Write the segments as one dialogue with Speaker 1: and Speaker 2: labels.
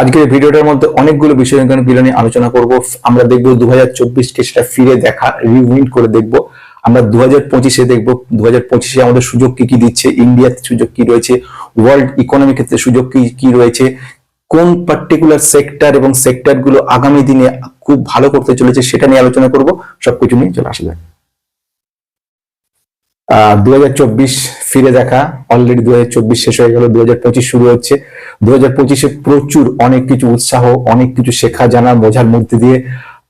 Speaker 1: আজকের ভিডিওটার মধ্যে অনেকগুলো বিষয় এখানে নিয়ে আলোচনা করব। আমরা দেখব দু হাজার সেটা ফিরে দেখা রিউইন্ড করে দেখব। আমরা দু হাজার পঁচিশে দেখব দু হাজার পঁচিশে আমাদের সুযোগ কি কি দিচ্ছে ইন্ডিয়াতে সুযোগ কি রয়েছে ওয়ার্ল্ড ইকোনমি ক্ষেত্রে সুযোগ কি কি রয়েছে, কোন পার্টিকুলার সেক্টর এবং সেক্টরগুলো আগামী দিনে খুব ভালো করতে চলেছে সেটা নিয়ে আলোচনা করব। সবকিছু নিয়ে চলে আসা যাক। দু হাজার চব্বিশ ফিরে দেখা। অলরেডি দু হাজার চব্বিশ শেষ হয়ে গেল দু হাজার পঁচিশ শুরু হচ্ছে। দু পঁচিশে প্রচুর, অনেক কিছু উৎসাহ, অনেক কিছু শেখা, জানা, বোঝার মধ্যে দিয়ে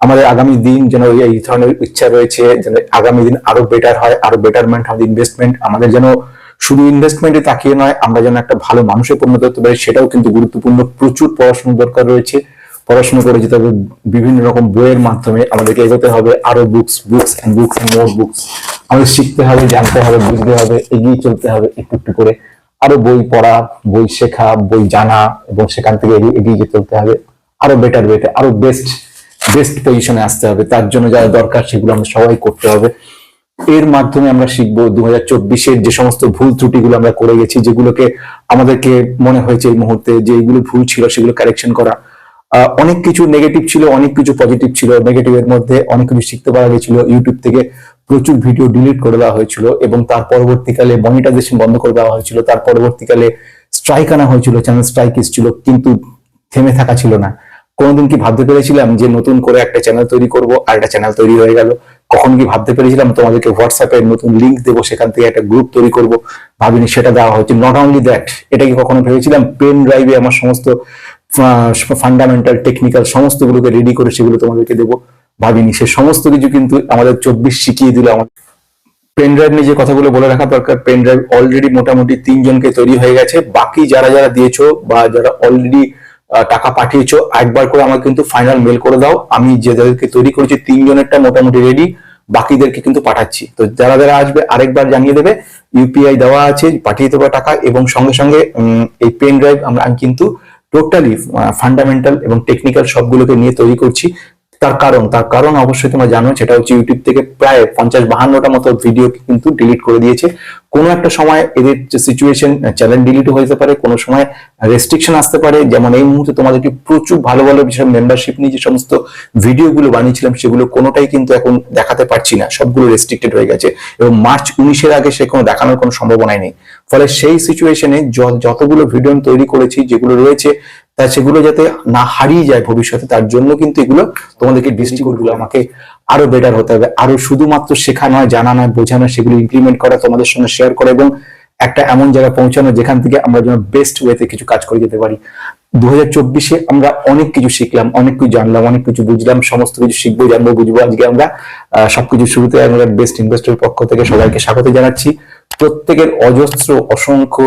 Speaker 1: আমাদের আগামী দিন যেন এই ধরনের ইচ্ছা রয়েছে, যেন আগামী দিন আরও বেটার হয়, আরও বেটারমেন্ট আমাদের ইনভেস্টমেন্ট আমাদের যেন শুধু ইনভেস্টমেন্টে তাকিয়ে নয়, আমরা যেন একটা ভালো মানুষে পরিণত হতে পারি, সেটাও কিন্তু গুরুত্বপূর্ণ। প্রচুর পড়াশোনার দরকার রয়েছে। পড়াশোনা করে যেতে হবে বিভিন্ন রকম বইয়ের মাধ্যমে আমাদেরকে এগোতে হবে। আরও books books and books and more books আমাদের শিখতে হবে, জানতে হবে, বুঝতে হবে, এগিয়ে চলতে হবে একটু একটু করে। আরও বই পড়া, বই শেখা, বই জানা এবং সেখান থেকে এগিয়ে চলতে হবে। আরও বেটার ওয়েতে আরও বেস্ট বেস্ট পজিশনে আসতে হবে। তার জন্য যা দরকার সেগুলো আমরা সবাই করতে হবে। এর মাধ্যমে আমরা শিখব দু হাজার চব্বিশের যে সমস্ত ভুল ত্রুটিগুলো আমরা করে গেছি, যেগুলোকে আমাদেরকে মনে হয়েছে এই মুহূর্তে যে এগুলো ভুল ছিল সেগুলো কারেকশন করা। অনেক কিছু নেগেটিভ ছিল, অনেক কিছু পজিটিভ ছিল। নেগেটিভ এর মধ্যে অনেক কিছু শিখতে পারা গেছিল ইউটিউব থেকে। প্রচুর ভিডিও ডিলিট করে দেওয়া হয়েছিল এবং তার পরবর্তীকালে মনিটাইজেশন বন্ধ করে দেওয়া হয়েছিল। তার পরবর্তীকালে স্ট্রাইক আনা হয়েছিল চ্যানেল স্ট্রাইক এসেছিল, কিন্তু থেমে থাকা ছিল না। কোনোদিন কি ভাবতে পেরেছিলাম যে নতুন করে একটা চ্যানেল তৈরি করব? আর একটা চ্যানেল তৈরি হয়ে গেল। কখন কি ভাবতে পেরেছিলাম, তোমাদেরকে হোয়াটসঅ্যাপে নতুন লিংক দেবো, সেখান থেকে একটা গ্রুপ তৈরি করব। ভাবিনি সেটা দেওয়া হচ্ছে নট অনলি দ্যাট এটা কি কখনো ভেবেছিলাম? পেন ড্রাইভে আমার সমস্ত ফান্ডামেন্টাল টেকনিক্যাল সমস্তগুলোকে রেডি করে সেগুলো তোমাদেরকে দেবো। ভাবিনি। সে সমস্ত কিছু কিন্তু আমাদের চব্বিশ শিখিয়ে দিল আমার পেন ড্রাইভ নিয়ে যে কথাগুলো বলে রাখা দরকার পেন ড্রাইভ অলরেডি মোটামুটি তিনজনকে তৈরি হয়ে গেছে। বাকি যারা যারা দিয়েছ বা যারা অলরেডি টাকা পাঠিয়েছো, একবার করে আমাকে কিন্তু ফাইনাল মেল করে দাও। আমি যাদেরকে তৈরি করেছি তিনজনেরটা মোটামুটি রেডি বাকিদেরকে কিন্তু পাঠাচ্ছি। তো যারা যারা আসবে, আরেকবার জানিয়ে দেবে ইউপিআই দেওয়া আছে, পাঠিয়ে দেবো টাকা এবং সঙ্গে সঙ্গে এই পেন ড্রাইভ আমরা কিন্তু টোটালি ফান্ডামেন্টাল এবং টেকনিক্যাল সবগুলোকে নিয়ে তৈরি করছি। তার কারণ তার কারণ অবশ্যই তোমরা জানো, সেটা হচ্ছে ইউটিউব থেকে প্রায় পঞ্চাশ বাহান্নটা মতো ভিডিও কিন্তু ডিলিট করে দিয়েছে। কোনো একটা সময় এদের যে সিচুয়েশন চ্যানেল ডিলিট হয়ে যেতে পারে, কোনো সময় রেস্ট্রিকশন আসতে পারে। যেমন এই মুহূর্তে তোমাদেরকে প্রচুর ভালো ভালো বিষয় মেম্বারশিপ নিয়ে যে সমস্ত ভিডিওগুলো বানিয়েছিলাম, সেগুলো কোনোটাই কিন্তু এখন দেখাতে পারছি না। সবগুলো রেস্ট্রিক্টেড হয়ে গেছে এবং মার্চ উনিশের আগে সে কোনো দেখানোর কোনো সম্ভাবনাই নেই। ফলে সেই সিচুয়েশনে যতগুলো ভিডিও আমি তৈরি করেছি, যেগুলো রয়েছে তা সেগুলো যাতে না হারিয়ে যায় ভবিষ্যতে, তার জন্য কিন্তু এগুলো তোমাদেরকে ডিস্ট্রিবিউটগুলো আমাকে আরও বেটার হতে হবে। আরও শুধুমাত্র শেখা নয়, জানা নয়, বোঝা নয়, সেগুলো ইমপ্লিমেন্ট করা তোমাদের সঙ্গে শেয়ার করা এবং একটা এমন জায়গায় পৌঁছানো যেখান থেকে আমরা যেন বেস্ট ওয়েতে কিছু কাজ করে যেতে পারি। দু হাজার চব্বিশে আমরা অনেক কিছু শিখলাম, অনেক কিছু জানলাম, অনেক কিছু বুঝলাম, সমস্ত কিছু শিখব, জানব, বুঝব। আজকে আমরা সবকিছু শুরুতে আমরা বেস্ট ইনভেস্টর পক্ষ থেকে সবাইকে স্বাগত জানাচ্ছি। প্রত্যেকের অজস্র, অসংখ্য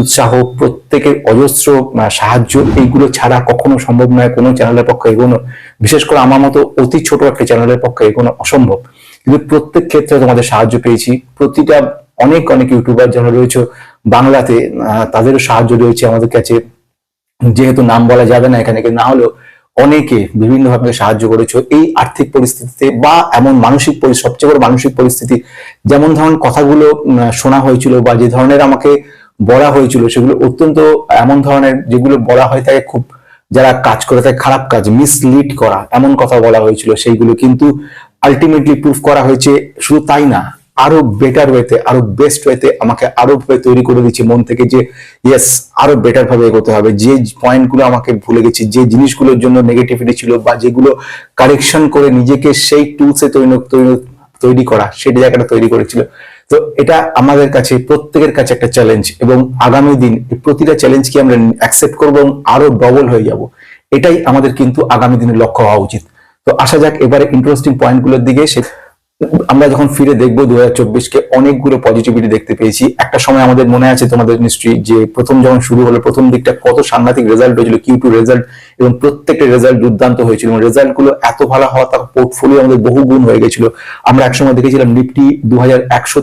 Speaker 1: উৎসাহ, প্রত্যেকের অজস্র সাহায্য, এইগুলো ছাড়া কখনো সম্ভব নয়, কোনো চ্যানেলের পক্ষে এগোনো। বিশেষ করে আমার মতো অতি ছোট একটা চ্যানেলের পক্ষে এগোনো অসম্ভব। কিন্তু প্রত্যেক ক্ষেত্রে তোমাদের সাহায্য পেয়েছি। প্রতিটা অনেক অনেক ইউটিউবার যারা রয়েছে বাংলাতে তাদেরও সাহায্য রয়েছে আমাদের কাছে। যেহেতু নাম বলা যাবে না এখানে না হলেও অনেকে বিভিন্ন ভাবে সাহায্য করেছ। এই আর্থিক পরিস্থিতিতে বা এমন মানসিক সবচেয়ে বড় মানসিক পরিস্থিতি, যেমন ধরুন কথাগুলো শোনা হয়েছিল বা যে ধরনের আমাকে বলা হয়েছিল, সেগুলো অত্যন্ত এমন ধরনের যেগুলো বলা হয় তাকে খুব যারা কাজ করে থাকে খারাপ কাজ মিসলিড করা, এমন কথা বলা হয়েছিল। সেইগুলো কিন্তু আলটিমেটলি প্রুফ করা হয়েছে। শুধু তাই না আরও বেটার ওয়েতে আরও বেস্ট ওয়েতে আমাকে আরও ভাবে তৈরি করে দিচ্ছে মন থেকে যে ইয়েস আরও বেটার ভাবে এগোতে হবে। যে পয়েন্টগুলো আমাকে ভুলে গেছি, যে জিনিসগুলোর জন্য নেগেটিভিটি ছিল বা যেগুলো কারেকশন করে নিজেকে সেই টুলসে তৈরি করা সেটা জায়গাটা তৈরি করেছিল। তো এটা আমাদের কাছে, প্রত্যেকের কাছে একটা চ্যালেঞ্জ এবং আগামী দিন প্রতিটা চ্যালেঞ্জকে আমরা অ্যাকসেপ্ট করব এবং আরও ডবল হয়ে যাব। এটাই আমাদের কিন্তু আগামী দিনের লক্ষ্য হওয়া উচিত। তো আসা যাক, এবারে ইন্টারেস্টিং পয়েন্টগুলোর দিকে সে আমরা যখন ফিরে দেখব দু চব্বিশকে, অনেকগুলো পজিটিভিটি দেখতে পেয়েছি। একটা সময় আমাদের মনে আছে তোমাদের নিশ্চয়ই যে প্রথম যখন শুরু হলো, প্রথম দিকটা কত সাংঘাতিক রেজাল্ট হয়েছিল কিউ টু রেজাল্ট এবং প্রত্যেকটা রেজাল্ট দুর্দান্ত হয়েছিল। এবং রেজাল্টগুলো এত ভালো হওয়া তার পোর্টফোলিও আমাদের বহু গুণ হয়ে গেছিল। আমরা একসময় দেখেছিলাম নিফটি দু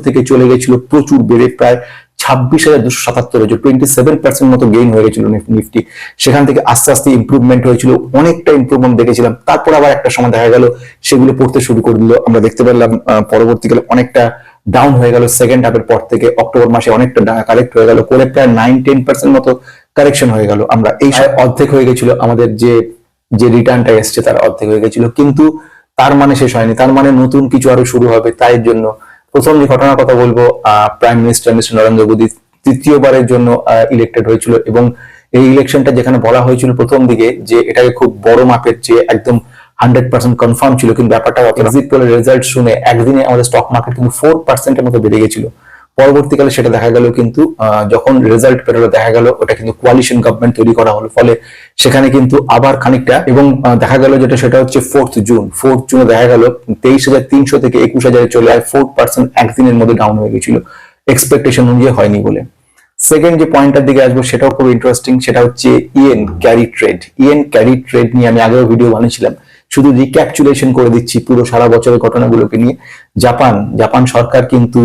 Speaker 1: থেকে চলে গেছিল, প্রচুর বেড়ে প্রায় ছাব্বিশ হাজার দুশো সাতাত্তর টোয়েন্টি সেভেন পার্সেন্ট মতো গেইন হয়ে গেছিল নিফটি। সেখান থেকে আস্তে আস্তে ইমপ্রুভমেন্ট হয়েছিল। অনেকটা ইমপ্রুভমেন্ট দেখেছিলাম। তারপর আবার একটা সময় দেখা গেল সেগুলো পড়তে শুরু করে দিল। আমরা দেখতে পেলাম পরবর্তীকালে অনেকটা ডাউন হয়ে গেল। সেকেন্ড হাফের পর থেকে অক্টোবর মাসে অনেকটা কালেক্ট হয়ে গেল। করে প্রায় নাইন টেন পার্সেন্ট মতো কারেকশন হয়ে গেল। আমরা এই অর্ধেক হয়ে গেছিল। আমাদের যে যে রিটার্নটা এসছে তার অর্ধেক হয়ে গেছিল। কিন্তু তার মানে শেষ হয়নি। তার মানে নতুন কিছু আরও শুরু হবে। তাই জন্য প্রথম যে ঘটনার কথা বলব prime minister mister Narendra Modi তৃতীয়বারের জন্য ইলেক্টেড হয়েছিল এবং এই ইলেকশনটা যেখানে বলা হয়েছিল প্রথম দিকে যে এটাকে খুব বড় মাপের যে একদম হান্ড্রেড পার্সেন্ট কনফার্ম ছিল, কিন্তু ব্যাপারটা এক্সিট পোলের রেজাল্ট শুনে একদিনে আমাদের স্টক মার্কেট কিন্তু ফোর পার্সেন্টের মতো বেড়ে গেছিল। পরবর্তীকালে সেটা দেখা গেল কিন্তু যখন রেজাল্ট বেরোলো দেখা গেল ওটা কিন্তু কোয়ালিশন গভর্নমেন্ট তৈরি করা হলো। ফলে সেখানে কিন্তু আবার খানিকটা এবং দেখা গেল যেটা, সেটা হচ্ছে ফোর্থ জুন ফোর্থ জুনে দেখা গেল তেইশ হাজার তিনশো থেকে একুশ হাজারে চলে আয়। ফোর পার্সেন্ট একদিনের মধ্যে ডাউন হয়ে গেছিল। এক্সপেকটেশন অনুযায়ী হয়নি বলে। সেকেন্ড যে পয়েন্টটার দিকে আসব, সেটাও খুব ইন্টারেস্টিং সেটা হচ্ছে yen carry trade yen carry trade নিয়ে আমি আগেও ভিডিও বানিয়েছিলাম। শুধু রিক্যাপচুলেশন করে দিচ্ছি পুরো সারা বছরের ঘটনাগুলোকে নিয়ে। জাপান জাপান সরকার কিন্তু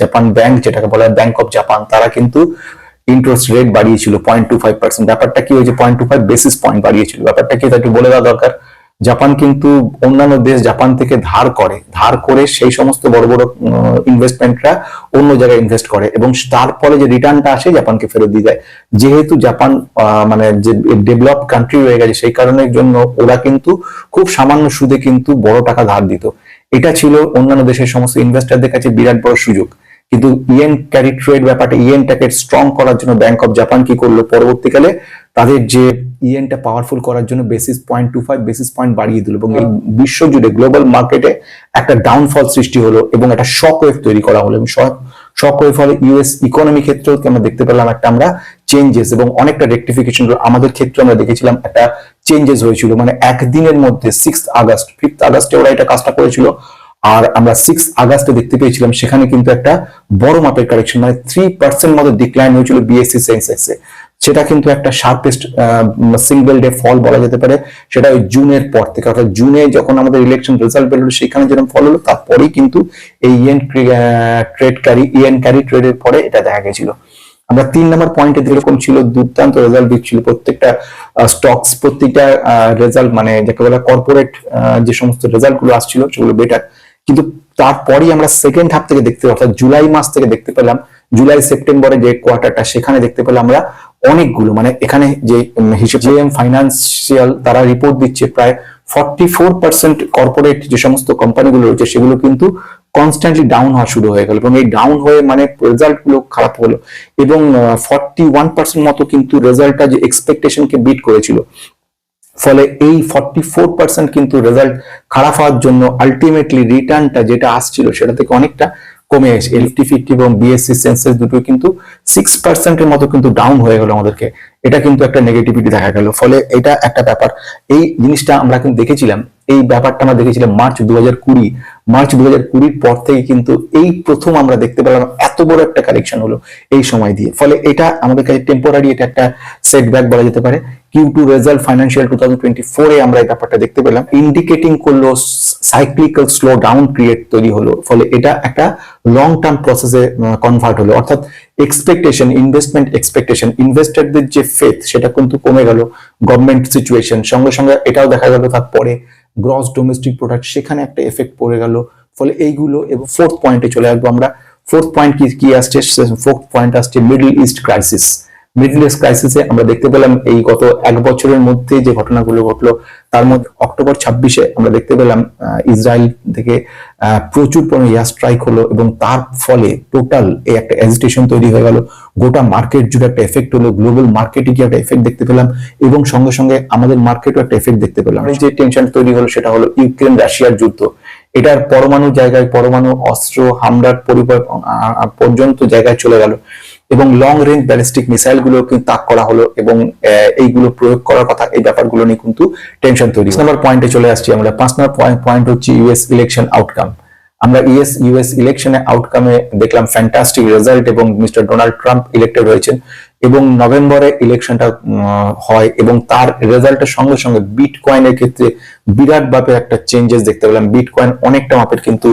Speaker 1: জাপান ব্যাংক যেটাকে বলা হয় ব্যাংক অফ জাপান তারা কিন্তু ইন্টারেস্ট রেট বাড়িয়েছিল পয়েন্ট টু ফাইভ পার্সেন্ট ব্যাপারটা কি হয়েছে? Point two five basis point বাড়িয়েছিল। ব্যাপারটা কি তাকে বলে দেওয়া দরকার? জাপান কিন্তু অন্যান্য দেশ জাপান থেকে ধার করে ধার করে সেই সমস্ত বড় বড় ইনভেস্টমেন্টরা অন্য জায়গায় ইনভেস্ট করে এবং তারপরে যে রিটার্নটা আসে জাপানকে ফেরত দিয়ে দেয়। যেহেতু জাপান মানে যে ডেভেলপ কান্ট্রি হয়ে গেছে সেই কারণের জন্য ওরা কিন্তু খুব সামান্য সুদে কিন্তু বড় টাকা ধার দিত। এটা ছিল অন্যান্য দেশের সমস্ত ইনভেস্টরদের কাছে বিরাট বড় সুযোগ। কিন্তু ইয়েন ক্যারি ট্রেড ব্যাপারটা ইয়েনটাকে স্ট্রং করার জন্য ব্যাংক অফ জাপান কি করল? পরবর্তীকালে তাদের যে ইয়েনটা পাওয়ারফুল করার জন্য basis point two five basis point বাড়িয়ে দিল এবং এই বিশ্ব জুড়ে গ্লোবাল মার্কেটে একটা ডাউনফল সৃষ্টি হলো এবং একটা শক ওয়েভ তৈরি করা হলো এবং শক ওয়েভ ফলে ইউএস ইকোনমি ক্ষেত্রেও আমরা দেখতে পেলাম একটা আমরা চেঞ্জেস এবং অনেকটা রেকটিফিকেশন আমাদের ক্ষেত্রে আমরা দেখেছিলাম একটা চেঞ্জেস হয়েছিল মানে একদিনের মধ্যে সিক্স আগস্ট ফিফথ আগস্টে ওরা এটা কাজটা করেছিল আর আমরা সিক্স আগস্টে দেখতে পেয়েছিলাম সেখানে কিন্তু একটা বড় মাপের কারেকশন মানে থ্রি পার্সেন্ট মতো ডিক্লাইন হয়েছিল বিএসসি সেন্সেক্সে সেটা কিন্তু একটা শার্পেস্ট সিঙ্গেল ডে ফল বলা যেতে পারে। সেটা ওই জুনের পর থেকে। অর্থাৎ জুনে যখন আমাদের ইলেকশন রেজাল্ট বেরোলো সেখানে যেরকম ফল হলো, তারপরেই কিন্তু এই yen trade carry yen carry ট্রেডের পরে এটা দেখা গেছিল। আমরা তিন নম্বর পয়েন্টে যেরকম ছিল, দুর্দান্ত রেজাল্ট দিচ্ছিল। প্রত্যেকটা স্টকস প্রত্যেকটা রেজাল্ট মানে যাকে বলে কর্পোরেট যে সমস্ত রেজাল্টগুলো আসছিল, সেগুলো বেটার কিন্তু তারপরেই আমরা সেকেন্ড হাফ থেকে দেখতে অর্থাৎ জুলাই মাস থেকে দেখতে পেলাম, জুলাই সেপ্টেম্বরে যে কোয়ার্টারটা সেখানে দেখতে পেলাম আমরা অনেকগুলো মানে এখানে যে হিসেব জেএম ফাইন্যান্সিয়াল তারা রিপোর্ট দিচ্ছে প্রায় ফর্টি ফোর পার্সেন্ট কর্পোরেট যে সমস্ত কোম্পানিগুলো রয়েছে, সেগুলো কিন্তু কনস্ট্যান্টলি ডাউন হওয়া শুরু হয়ে গেল এবং এই ডাউন হয়ে মানে রেজাল্টগুলো খারাপ হলো এবং ফর্টি ওয়ান পার্সেন্ট মতো কিন্তু রেজাল্টটা যে এক্সপেকটেশনকে বিট করেছিল ফলে এই ফর্টি কিন্তু রেজাল্ট খারাপ হওয়ার জন্য আলটিমেটলি রিটার্নটা যেটা আসছিল সেটা থেকে অনেকটা কমে এসে এলটি ফিফটি এবং বিএসসি সেন্সেস দুটো কিন্তু সিক্স পার্সেন্টের মতো কিন্তু ডাউন হয়ে গেল আমাদেরকে। এটা কিন্তু একটা নেগেটিভিটি দেখা গেল। ফলে এটা একটা ব্যাপার। এই জিনিসটা আমরা কিন্তু দেখেছিলাম। এই ব্যাপারটা আমরা দেখেছিলাম মার্চ দু হাজার কুড়ি। মার্চ দু হাজার পর থেকে কিন্তু এই প্রথম আমরা দেখতে পেলাম এত বড় একটা কারেকশন হলো এই সময় দিয়ে। ফলে এটা আমাদের কাছে টেম্পোরারি এটা একটা সেটব্যাক বলা যেতে পারে। Q two result financial two thousand twenty ফোরে আমরা এই ব্যাপারটা দেখতে পেলাম। ইন্ডিকেটিং করল সাইক্লিক্যাল স্লো ডাউন ক্রিয়েট তৈরি হলো। ফলে এটা একটা লং টার্ম প্রসেসে কনভার্ট হলো। অর্থাৎ এক্সপেকটেশন ইনভেস্টমেন্ট এক্সপেকটেশন ইনভেস্টরদের যে ফেথ সেটা কিন্তু কমে গেল। গভর্নমেন্ট সিচুয়েশন সঙ্গে সঙ্গে এটাও দেখা গেল তারপরে গ্রস ডোমেস্টিক প্রোডাক্ট সেখানে একটা এফেক্ট পড়ে গেল। ফলে এইগুলো এবং ফোর্থ পয়েন্টে চলে আসব আমরা। ফোর্থ পয়েন্ট কি কি আসছে? ফোর্থ পয়েন্ট আসছে middle east crisis middle east ক্রাইসিসে আমরা দেখতে পেলাম এই গত এক বছরের মধ্যে যে ঘটনাগুলো ঘটলো তার মধ্যে অক্টোবর ছাব্বিশে আমরা দেখতে পেলাম ইসরায়েল থেকে প্রচুর পরিমাণে এয়ার স্ট্রাইক হলো এবং তার ফলে টোটাল এই একটা এজিটেশন তৈরি হয়ে গেল। গোটা মার্কেট জুড়ে একটা এফেক্ট হলো গ্লোবাল মার্কেটে কি একটা এফেক্ট দেখতে পেলাম এবং সঙ্গে সঙ্গে আমাদের মার্কেটও একটা এফেক্ট দেখতে পেলাম। যে টেনশন তৈরি হলো সেটা হলো ইউক্রেন রাশিয়ার যুদ্ধ। এটার পরমাণু জায়গায় পরমাণু অস্ত্র হামলার পরিবার পর্যন্ত জায়গায় চলে গেল। এবং লং রেঞ্জ ব্যালিস্টিক মিসাইলগুলো কিন্তু তাক করা হলো এবং এইগুলো প্রয়োগ করার কথা, এই ব্যাপারগুলো নিয়ে কিন্তু টেনশন তৈরি নাম্বার পয়েন্টে চলে আসছি আমরা। পাঁচ নম্বর পয়েন্ট পয়েন্ট হচ্ছে ইউএস ইলেকশন আউটকাম আমরা ইউএস ইউএস ইলেকশনে আউটকামে দেখলাম ফ্যান্টাস্টিক রেজাল্ট এবং মিস্টার ডোনাল্ড ট্রাম্প ইলেক্টেড হয়েছেন এবং নভেম্বরে ইলেকশনটা হয় এবং তার রেজাল্টের সঙ্গে সঙ্গে বিট কয়েনের ক্ষেত্রে বিরাট ভাবে একটা চেঞ্জেস দেখতে পেলাম। বিটকয়েন অনেকটা মাপের কিন্তু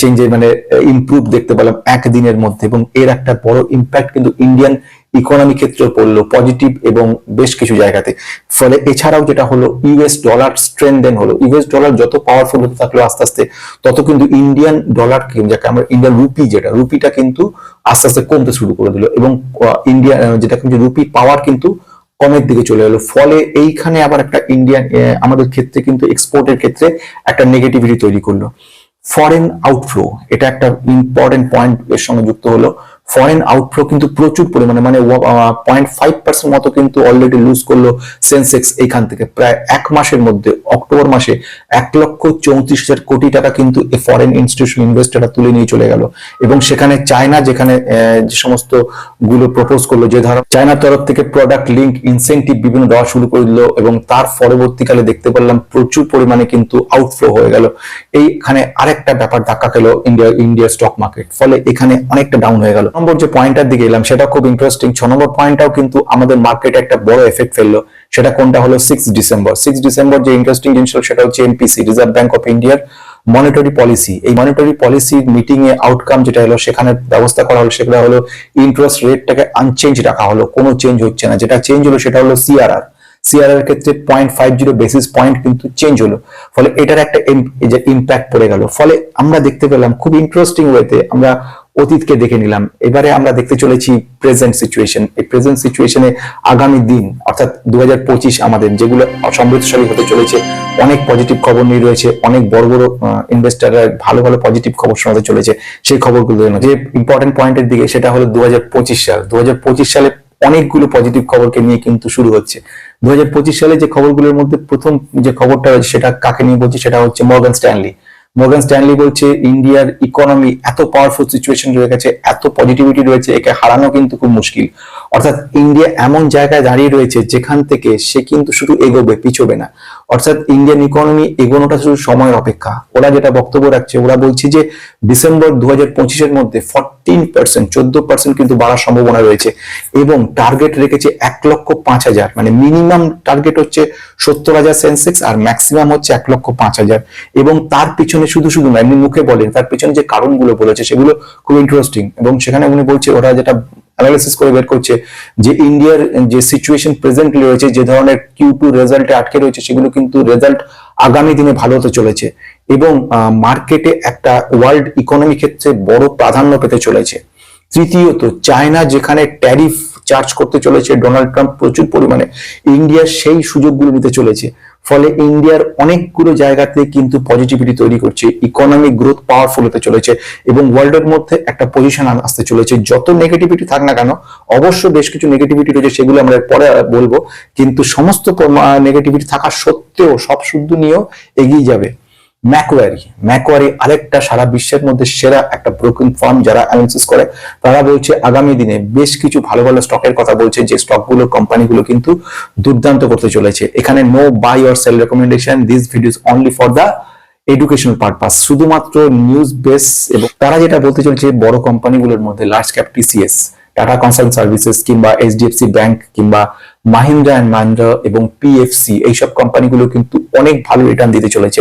Speaker 1: চেঞ্জেস মানে ইমপ্রুভ দেখতে পেলাম একদিনের মধ্যে এবং এর একটা বড় ইম্প্যাক্ট কিন্তু ইন্ডিয়ান ইকোনমি ক্ষেত্রে পড়ল পজিটিভ এবং বেশ কিছু জায়গাতে। ফলে এছাড়াও যেটা হলো ইউএস ডলার স্ট্রেনদেন হলো। ইউএস ডলার যত পাওয়ারফুল হতে থাকল আস্তে আস্তে, তত কিন্তু ইন্ডিয়ান ডলার যাকে আমরা ইন্ডিয়ান রুপি যেটা রুপিটা কিন্তু আস্তে আস্তে কমতে শুরু করে দিল এবং ইন্ডিয়া যেটা কিন্তু রুপি পাওয়ার কিন্তু কমের দিকে চলে গেল ফলে এইখানে আবার একটা ইন্ডিয়ান আমাদের ক্ষেত্রে কিন্তু এক্সপোর্টের ক্ষেত্রে একটা নেগেটিভিটি তৈরি করল। ফরেন আউটফ্লো এটা একটা ইম্পর্টেন্ট পয়েন্ট এর সঙ্গে যুক্ত হলো। ফরেন আউটফ্লো কিন্তু প্রচুর পরিমাণে মানে পয়েন্ট ফাইভ পার্সেন্ট মতো কিন্তু অলরেডি লুজ করল সেন্সেক্স এইখান থেকে। প্রায় এক মাসের মধ্যে, অক্টোবর মাসে এক লক্ষ চৌত্রিশ হাজার কোটি টাকা কিন্তু ফরেন ইনস্টিটিউশন ইনভেস্টররা তুলে নিয়ে চলে গেল। এবং সেখানে চায়না যেখানে যে সমস্তগুলো প্রপোজ করল, যে ধরো চায়নার তরফ থেকে প্রোডাক্ট লিঙ্ক ইনসেন্টিভ বিভিন্ন দেওয়া শুরু করে দিল এবং তার পরবর্তীকালে দেখতে পারলাম প্রচুর পরিমাণে কিন্তু আউটফ্লো হয়ে গেল। এইখানে আরেকটা ব্যাপার ধাক্কা খেলো ইন্ডিয়া ইন্ডিয়া স্টক মার্কেট ফলে এখানে অনেকটা ডাউন হয়ে গেল। নম্বর যে পয়েন্টটার দিকে এলাম, সেটা খুব ইন্টারেস্টিং ছ নম্বর পয়েন্টটাও কিন্তু আমাদের মার্কেটে একটা বড় এফেক্ট ফেলল। সেটা কোনটা হলো সিক্স ডিসেম্বর সিক্স ডিসেম্বর যে ইন্টারেস্টিং জিনিস সেটা হচ্ছে এমপিসি রিজার্ভ ব্যাংক অফ ইন্ডিয়ার মনিটরি পলিসি এই মনিটরি পলিসি মিটিং এ আউটকাম যেটা হলো সেখানে ব্যবস্থা করা হলো, সেটা হলো ইন্টারেস্ট রেটটাকে আনচেঞ্জ রাখা হলো। কোনো চেঞ্জ হচ্ছে না। যেটা চেঞ্জ হলো, সেটা হলো সিআরআর সিআরআর ক্ষেত্রে point five zero basis point কিন্তু চেঞ্জ হলো। ফলে এটার একটা ইম্প্যাক্ট পড়ে গেল। ফলে আমরা দেখতে পেলাম খুব ইন্টারেস্টিং ওয়েতে আমরা অতীতকে দেখে নিলাম। এবারে আমরা দেখতে চলেছি প্রেজেন্ট সিচুয়েশন এই প্রেজেন্ট সিচুয়েশনে আগামী দিন, অর্থাৎ দু হাজার পঁচিশ আমাদের, যেগুলো সমৃদ্ধশালী হতে চলেছে, অনেক পজিটিভ খবর নিয়ে রয়েছে, অনেক বড় বড় ইনভেস্টাররা ভালো ভালো পজিটিভ খবর শোনাতে চলেছে, সেই খবরগুলো যে ইম্পর্টেন্ট পয়েন্টের দিকে, সেটা হলো দু হাজার পঁচিশ সাল। দু হাজার পঁচিশ সালে অনেকগুলো পজিটিভ খবরকে নিয়ে কিন্তু শুরু হচ্ছে। দু সালে যে খবরগুলোর মধ্যে প্রথম যে খবরটা রয়েছে, সেটা কাকে নিয়ে বলছি? সেটা হচ্ছে মর্গান স্ট্যানলি মর্গান স্ট্যানলি বলছে, ইন্ডিয়ার ইকোনমি এত পাওয়ারফুল সিচুয়েশন রয়ে গেছে, এত পজিটিভিটি রয়েছে, একে হারানো কিন্তু খুব মুশকিল। অর্থাৎ ইন্ডিয়া এমন জায়গায় দাঁড়িয়ে রয়েছে যেখান থেকে সে কিন্তু শুধু এগোবে, পিছবে না। অর্থাৎ ইন্ডিয়ান ইকোনমি এগোনোটা শুধু সময়ের অপেক্ষা। ওরা যেটা বক্তব্য রাখছে, ওরা বলছে যে ডিসেম্বর দু হাজার পঁচিশের মধ্যে ফর্টিন পার্সেন্ট চোদ্দ পার্সেন্ট কিন্তু বাড়ার সম্ভাবনা রয়েছে এবং টার্গেট রেখেছে এক লক্ষ পাঁচ হাজার। মানে মিনিমাম টার্গেট হচ্ছে সত্তর হাজার সেন্সেক্স আর ম্যাক্সিমাম হচ্ছে এক লক্ষ পাঁচ হাজার। এবং তার পিছনে শুধু শুধু না, এমনি মুখে বলেন, তার পিছনে যে কারণগুলো বলেছে, সেগুলো খুব ইন্টারেস্টিং এবং সেখানে উনি বলছে, ওরা যেটা অ্যানালিসিস করে বের করছে যে ইন্ডিয়ার যে সিচুয়েশন প্রেজেন্টলি রয়েছে, যে ধরনের কিউ টু রেজাল্টে আটকে রয়েছে, সেগুলো কিন্তু রেজাল্ট আগামী দিনে ভালো হতে চলেছে এবং মার্কেটে একটা ওয়ার্ল্ড ইকোনমি ক্ষেত্রে বড় প্রাধান্য পেতে চলেছে। তৃতীয়ত চায়না যেখানে ট্যারিফ চার্জ করতে চলেছে। ডোনাল্ড ট্রাম্প প্রচুর পরিমাণে ইন্ডিয়া সেই সুযোগগুলো নিতে চলেছে। ফলে ইন্ডিয়ার অনেকগুলো জায়গাতে কিন্তু পজিটিভিটি তৈরি করছে। ইকোনমিক গ্রোথ পাওয়ারফুল হতে চলেছে এবং ওয়ার্ল্ডের মধ্যে একটা পজিশন আসতে চলেছে। যত নেগেটিভিটি থাক না কেন, অবশ্য বেশ কিছু নেগেটিভিটি রয়েছে, সেগুলো আমরা পরে বলব। কিন্তু সমস্ত নেগেটিভিটি থাকা সত্ত্বেও সব শুদ্ধ নিয়েও এগিয়ে যাবে। ম্যাকোয়ারি। ম্যাকোয়ারি আরেকটা সারা বিশ্বের মধ্যে সেরা একটা ব্রোকিং ফার্ম যারা অ্যানালিসিস করে, তারা বলছে আগামী দিনে বেশ কিছু ভালো ভালো স্টকের কথা বলছে, যে স্টকগুলো কোম্পানিগুলো কিন্তু দুর্দান্ত করতে চলেছে। এখানে no buy or sell recommendation this videos only for the educational purpose শুধুমাত্র নিউজ বেস এবং তারা যেটা বলতে চলছে, বড় কোম্পানিগুলোর মধ্যে large cap TCS Tata consult services কিংবা এইচডিএফসি ব্যাংক কিংবা মাহিন্দ্রা অ্যান্ড মাহিন্দ্রা এবং পিএফসি এইসব কোম্পানিগুলো কিন্তু অনেক ভালো রিটার্ন দিতে চলেছে,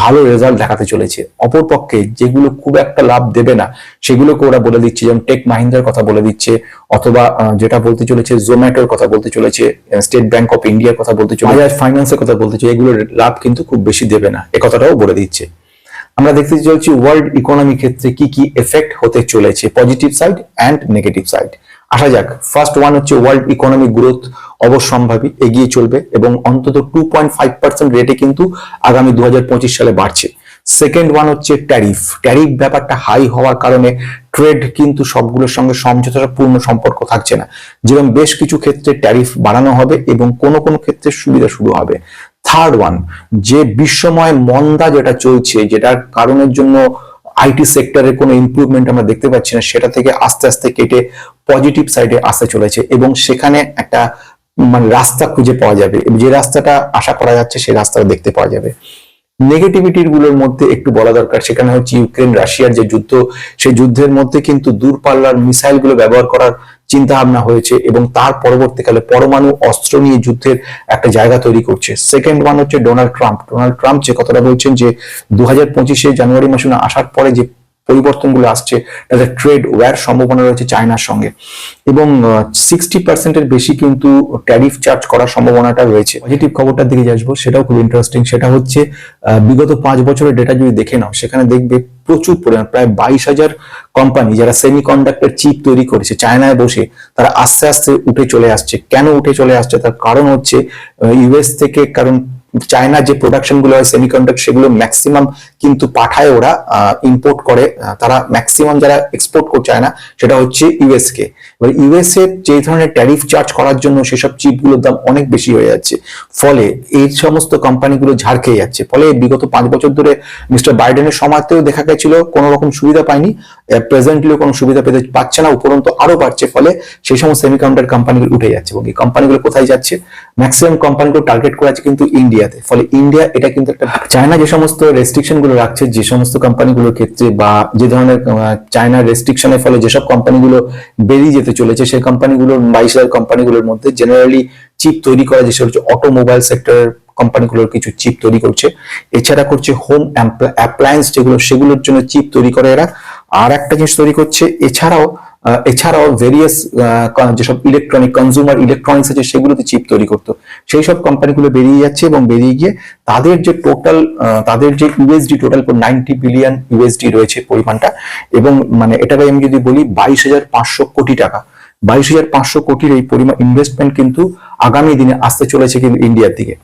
Speaker 1: ভালো রেজাল্ট দেখাতে চলেছে। অপরপক্ষে যেগুলো খুব একটা লাভ দেবে না, সেগুলোকে ওরা বলে দিচ্ছে, যেমন টেক মাহিন্দ্রার কথা বলে দিচ্ছে, অথবা যেটা বলতে চলেছে জোম্যাটোর কথা বলতে চলেছে স্টেট ব্যাংক অফ ইন্ডিয়ার কথা বলতে চলেছে ফাইন্যান্সের কথা বলতে চলেছে, এগুলোর লাভ কিন্তু খুব বেশি দেবে না, এ কথাটাও বলে দিচ্ছে। আমরা দেখতে চলছি ওয়ার্ল্ড ইকোনমি ক্ষেত্রে কি কি এফেক্ট হতে চলেছে positive side and negative side আসা যাক ফার্স্ট ওয়ান হচ্ছে ওয়ার্ল্ড ইকোনমিক গ্রোথ অবশ্যম্ভাবী, এগিয়ে চলবে এবং অন্তত টু পয়েন্ট ফাইভ পার্সেন্ট রেটে কিন্তু আগামী দু হাজার পঁচিশ সালে বাড়ছে। সেকেন্ড ওয়ান হচ্ছে ট্যারিফ ট্যারিফ ব্যাপারটা হাই হওয়ার কারণে ট্রেড কিন্তু সবগুলোর সঙ্গে সমঝোতার পূর্ণ সম্পর্ক থাকছে না। যেরকম বেশ কিছু ক্ষেত্রে ট্যারিফ বাড়ানো হবে এবং কোনো কোনো ক্ষেত্রে সুবিধা শুরু হবে। থার্ড ওয়ান যে বিশ্বময় মন্দা যেটা চলছে, যেটার কারণের জন্য আইটি সেক্টরে কোনো ইমপ্রুভমেন্ট আমরা দেখতে পাচ্ছি না, সেটা থেকে আস্তে আস্তে কেটে পজিটিভ সাইডে আসতে চলেছে এবং সেখানে একটা মানে রাস্তা খুঁজে পাওয়া যাবে। যে রাস্তাটা আশা করা যাচ্ছে, সেই রাস্তাটা দেখতে পাওয়া যাবে। নেগেটিভিটিরগুলোর মধ্যে একটু বলা দরকার, সেখানে হচ্ছে ইউক্রেন রাশিয়ার যে যুদ্ধ, সেই যুদ্ধের মধ্যে কিন্তু দূরপাল্লার মিসাইলগুলো ব্যবহার করার চিন্তা ভাবনা হয়েছে এবং তার পরবর্তীকালে পরমাণু অস্ত্র নিয়ে যুদ্ধের একটা জায়গা তৈরি করছে। সেকেন্ড ওয়ান হচ্ছে ডোনাল্ড ট্রাম্প ডোনাল্ড ট্রাম্প যে কথাটা বলছেন যে দু হাজার পঁচিশে জানুয়ারি মাসে আসার পরে যে পরিবর্তনগুলো আসছে, তাদের ট্রেড ওয়ার সম্ভাবনা রয়েছে চায়নার সঙ্গে। এবং সিক্সটি পার্সেন্টের বেশি কিন্তু ট্যারিফ চার্জ করার সম্ভাবনাটা রয়েছে। পজিটিভ খবরটার দিকে আসব, সেটাও খুব ইন্টারেস্টিং সেটা হচ্ছে বিগত পাঁচ বছরের ডেটা যদি দেখে নাও, সেখানে দেখবে প্রচুর পরিমাণ, প্রায় বাইশ হাজার কোম্পানি যারা সেমি কন্ডাক্টর চিপ তৈরি করেছে, চায়নায় বসে, তারা আস্তে আস্তে উঠে চলে আসছে। কেন উঠে চলে আসছে? তার কারণ হচ্ছে ইউএস থেকে, কারণ চায়না যে প্রোডাকশনগুলো হয় সেমিকন্ডাক্টর সেগুলো ম্যাক্সিমাম কিন্তু পাঠায় ওরা ইম্পোর্ট করে তারা ম্যাক্সিমাম যারা এক্সপোর্ট করছে চায়না, সেটা হচ্ছে ইউএস কে এবার এর যে ধরনের ট্যারিফ চার্জ করার জন্য সেসব চিপগুলোর দাম অনেক বেশি হয়ে যাচ্ছে। ফলে এই সমস্ত কোম্পানিগুলো ঝাড় খেয়ে যাচ্ছে। ফলে বিগত পাঁচ বছর ধরে মিস্টার বাইডেনের সময়তেও দেখা গেছিল, কোনো রকম সুবিধা পায়নি। প্রেজেন্টলিও কোনো সুবিধা পেতে পাচ্ছে না, উপরন্ত আরও বাড়ছে, ফলে সেই সমস্ত সেমিকন্ডাক্টর কোম্পানিগুলো উঠে যাচ্ছে এবং এই কোম্পানিগুলো কোথায় যাচ্ছে? ম্যাক্সিমাম কোম্পানিগুলো টার্গেট করা আছে কিন্তু ইন্ডিয়াতে ফলে ইন্ডিয়া এটা কিন্তু একটা চায়না যে সমস্ত রেস্ট্রিকশনগুলো রাখছে, যে সমস্ত কোম্পানিগুলোর ক্ষেত্রে বা যে ধরনের চায়নার রেস্ট্রিকশনের ফলে যেসব কোম্পানিগুলো বেরিয়ে যেতে চলেছে, সেই কোম্পানিগুলোর বাইশ হাজার কোম্পানিগুলোর মধ্যে জেনারেলি চিপ তৈরি করা যেসব হচ্ছে অটোমোবাইল সেক্টরের কোম্পানিগুলোর কিছু চিপ তৈরি করছে। এছাড়া করছে হোম অ্যাপ্লায়েন্স যেগুলো, সেগুলোর জন্য চিপ তৈরি করে এরা। আর একটা জিনিস তৈরি করছে, এছাড়াও এছাড়াও ভেরিয়াস যেসব ইলেকট্রনিক কনজিউমার ইলেকট্রনিক্স আছে, সেগুলোতে চিপ তৈরি করতো। সেই সব কোম্পানিগুলো বেরিয়ে যাচ্ছে এবং বেরিয়ে গিয়ে তাদের যে টোটাল তাদের যে USD total ninety billion USD রয়েছে পরিমাণটা এবং মানে এটাকে আমি যদি বলি বাইশ কোটি টাকা। বাইশ হাজার পাঁচশো কোটির এই পরিমাণ ইনভেস্টমেন্ট কিন্তু আগামী দিনে আসতে চলেছে কিন্তু ইন্ডিয়ার দিকে।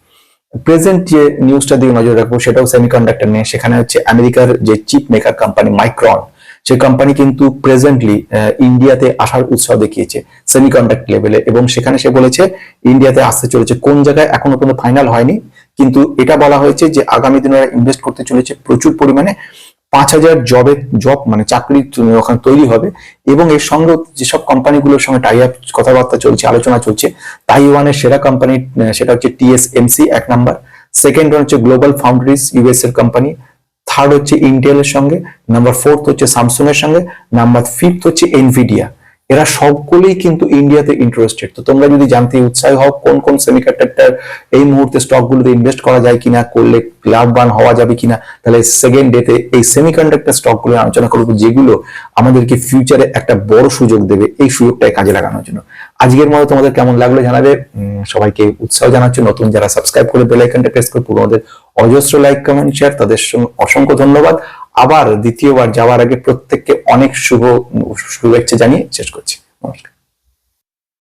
Speaker 1: প্রেজেন্ট যে নিউজটার দিকে নজর রাখব, সেটাও সেমিকন্ডাক্টর নিয়ে। সেখানে হচ্ছে আমেরিকার যে চিপ মেকার কোম্পানি মাইক্রন সেই কোম্পানি কিন্তু প্রেজেন্টলি ইন্ডিয়াতে আসার উৎসাহ দেখিয়েছে সেমিকন্ডাক্টর লেভেলে এবং সেখানে সে বলেছে ইন্ডিয়াতে আসতে চলেছে। কোন জায়গায় এখনও কোনো ফাইনাল হয়নি, কিন্তু এটা বলা হয়েছে যে আগামী দিনে ওরা ইনভেস্ট করতে চলেছে প্রচুর পরিমাণে। পাঁচ হাজার জবের জব মানে চাকরি ওখানে তৈরি হবে এবং এর সঙ্গে যেসব কোম্পানিগুলোর সঙ্গে টাই আপ কথাবার্তা চলছে, আলোচনা চলছে তাইওয়ানের সেরা কোম্পানি সেটা হচ্ছে টিএসএমসি এক নাম্বার সেকেন্ড হচ্ছে গ্লোবাল ফাউন্ডারিজ ইউএস এর কোম্পানি থার্ড হচ্ছে ইন্টেলের সঙ্গে নাম্বার ফোর্থ হচ্ছে স্যামসুং এর সঙ্গে নাম্বার ফিফথ হচ্ছে এনভিডিয়া এরা সবগুলোই কিন্তু ইন্ডিয়াতে ইন্টারেস্টেড তো তোমরা যদি জানতে উৎসাহী হও, কোন কোন সেমিকন্ডাক্টর এই মুহূর্তে স্টক গুলোতে ইনভেস্ট করা যায় কিনা, করলে লাভবান হওয়া যাবে কিনা, তাহলে সেকেন্ড ডেতে এই সেমিকন্ডাক্টর স্টকগুলো আলোচনা করব, যেগুলো আমাদেরকে ফিউচারে একটা বড় সুযোগ দেবে এই সুযোগটাই কাজে লাগানোর জন্য। আজকের মতো তোমাদের কেমন লাগল জানাবে। সবাইকে উৎসাহ জানাচ্ছি। নতুন যারা সাবস্ক্রাইব করে বেল আইকনটা প্রেস করে, পুরোনোদের অজস্র লাইক কমেন্ট শেয়ার তাদের অসংখ্য ধন্যবাদ। আবার দ্বিতীয়বার যাওয়ার আগে প্রত্যেককে অনেক শুভ, শুভেচ্ছা জানিয়ে শেষ করছি। নমস্কার।